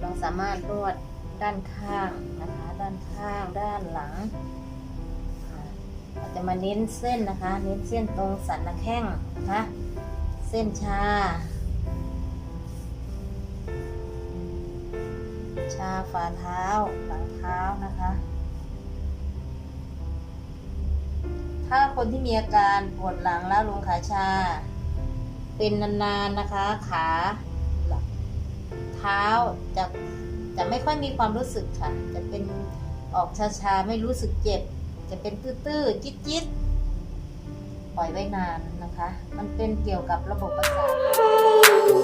เราสามารถนวดด้านข้างนะคะ ด้านข้างด้านหลังเราจะมาเน้นเส้นนะคะ เน้นเส้นตรงสันหน้าแข้งนะคะเส้นชา ชาฝ่าเท้าหลังเท้านะคะ ถ้าคนที่มีอาการปวดหลังแล้วลงขาชา เป็นนานๆนะคะขา เท้าจะจะไม่ค่อยมีความรู้สึกค่ะ จะเป็นออกชาๆไม่รู้สึกเจ็บ จะเป็นตื้อๆจิ๊ดๆปล่อยไว้นานนะคะ มันเป็นเกี่ยวกับระบบประสาท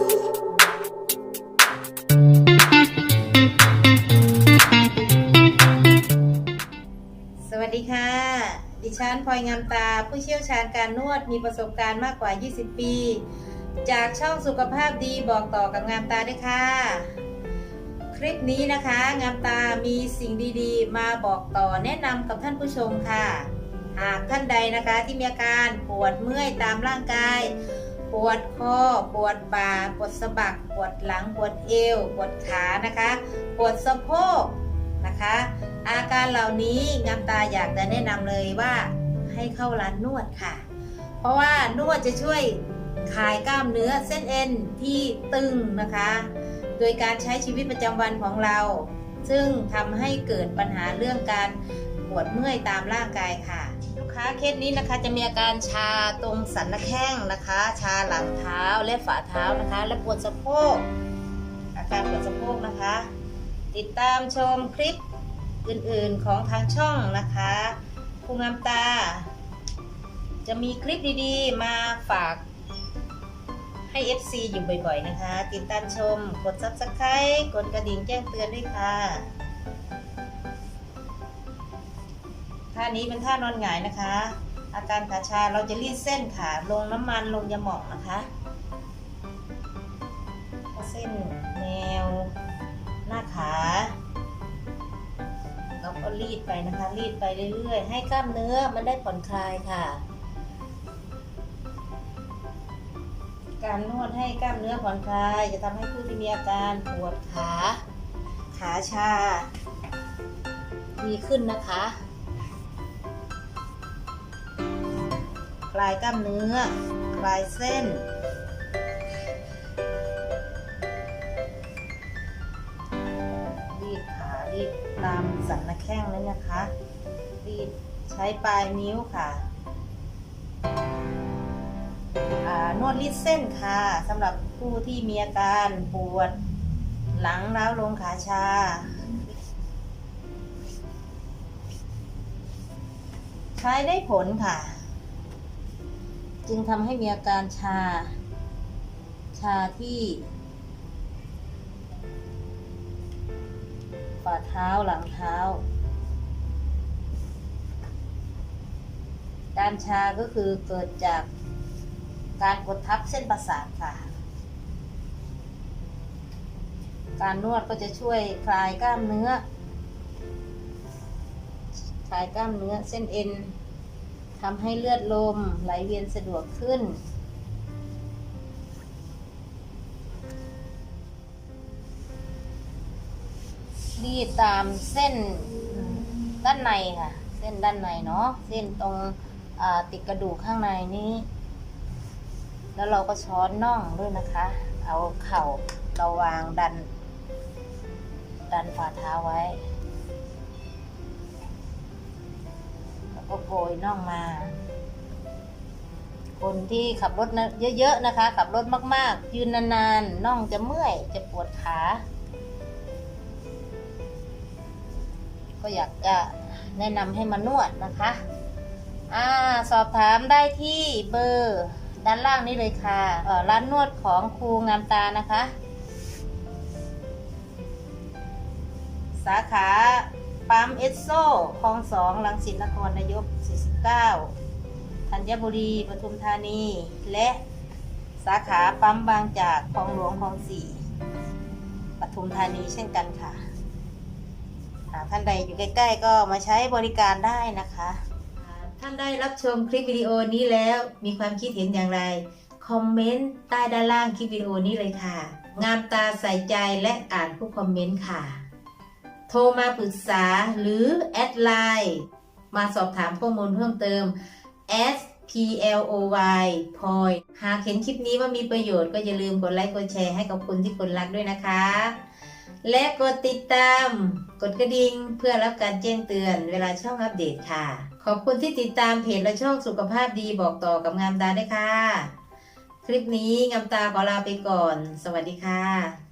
สวัสดีค่ะ ดิฉันพลอยงามตาผู้เชี่ยวชาญการนวดมีประสบการณ์มากกว่า 20 ปี จากช่องสุขภาพดีบอกต่อกับงามตาด้วยค่ะ คลิปนี้นะคะ งามตามีสิ่งดีๆ มาบอกต่อแนะนำกับท่านผู้ชมค่ะ หากท่านใดนะคะที่มีอาการปวดเมื่อยตามร่างกาย ปวดคอ ปวดบ่า ปวดสะบัก ปวดหลัง ปวดเอว ปวดขานะคะ ปวดสะโพกนะคะ อาการเหล่านี้งามตาอยากจะแนะนำเลยว่าให้เข้าร้านนวดค่ะ เพราะว่านวดจะช่วย คลายกล้ามเนื้อเส้นเอ็นที่ตึงนะคะ โดยการใช้ชีวิตประจำวันของเรา ซึ่งทำให้เกิดปัญหาเรื่องการปวดเมื่อยตามร่างกายค่ะ ลูกค้าเคสนี้นะคะจะมีอาการชาตรงสันหน้าแข้งนะคะ ชาหลังเท้าและฝ่าเท้านะคะ และปวดสะโพกอาการปวดสะโพกนะคะ ติดตามชมคลิปอื่นๆของทางช่องนะคะครูงามตา จะมีคลิปดีๆ มาฝาก ให้ FC อยู่บ่อยๆนะคะ ติดตามชม กด Subscribe กดกระดิ่งแจ้งเตือนด้วยค่ะ ท่านี้เป็นท่านอนหงายนะคะ อาการขาชาเราจะรีดเส้นขาลงน้ำมันลงยาหมองนะคะเส้นแนว หน้าขาเราก็รีดไปนะคะ รีดไปเรื่อยๆ ให้กล้ามเนื้อมันได้ผ่อนคลายค่ะ การนวดให้กล้ามเนื้อผ่อนคลาย จะทำให้ผู้ที่มีอาการปวดขา ขาชา ดีขึ้นนะคะ คลายกล้ามเนื้อ คลายเส้น รีดขารีดตามสันหน้าแข้งเลยนะคะ รีดใช้ปลายนิ้วค่ะอ่า นวดรีดเส้นค่ะสำหรับผู้ที่มีอาการปวดหลังร้าวลงขาชา ใช้ได้ผลค่ะ จึงทำให้มีอาการชา ชาที่ ฝ่าเท้าหลังเท้า การชาก็คือเกิดจาก การกดทับเส้นประสาทค่ะ การนวดก็จะช่วยคลายกล้ามเนื้อ คลายกล้ามเนื้อเส้นเอ็นทำให้เลือดลมไหลเวียนสะดวกขึ้นรีดตามเส้นด้านในค่ะ เส้นด้านในเนาะเส้นตรงติดกระดูกข้างในนี้ แล้วเราก็ช้อนน่องด้วยนะคะ เอาเข่าเราวางดัน ดันฝ่าเท้าไว้ แล้วก็โกยน่องมา คนที่ขับรถเยอะๆนะคะ ขับรถมากๆ ยืนนานๆ น่องจะเมื่อย จะปวดขา ก็อยากจะแนะนำให้มานวดนะคะ อ่า สอบถามได้ที่เบอร์ ด้านล่างนี้เลยค่ะร้านนวดของครูงามตานะคะ สาขาปั๊มเอสโซคลองสองลังสิตนครนายก 49 ธัญบุรีปทุมธานี และสาขาปั๊มบางจากคลองหลวงคลองสี่ปทุมธานีเช่นกันค่ะ หากท่านใดอยู่ใกล้ ๆ ก็มาใช้บริการได้นะคะ ท่านได้รับชมคลิปวิดีโอนี้แล้วมีความคิดเห็นอย่างไร คอมเมนต์ใต้ด้านล่างคลิปวิดีโอนี้เลยค่ะ งามตาใส่ใจและอ่านทุกคอมเมนต์ค่ะ โทรมาปรึกษาหรือแอดไลน์มาสอบถามข้อมูลเพิ่มเติม S P L O Y พลอยหากเห็นคลิปนี้ว่ามีประโยชน์ก็อย่าลืมกดไลค์กดแชร์ให้กับคนที่คนรักด้วยนะคะ และกดติดตาม กดกระดิ่งเพื่อรับการแจ้งเตือนเวลาช่องอัปเดตค่ะ ขอบคุณที่ติดตามเพจและช่องสุขภาพดีบอกต่อกับงามตาด้วยค่ะ คลิปนี้งามตาขอลาไปก่อน สวัสดีค่ะ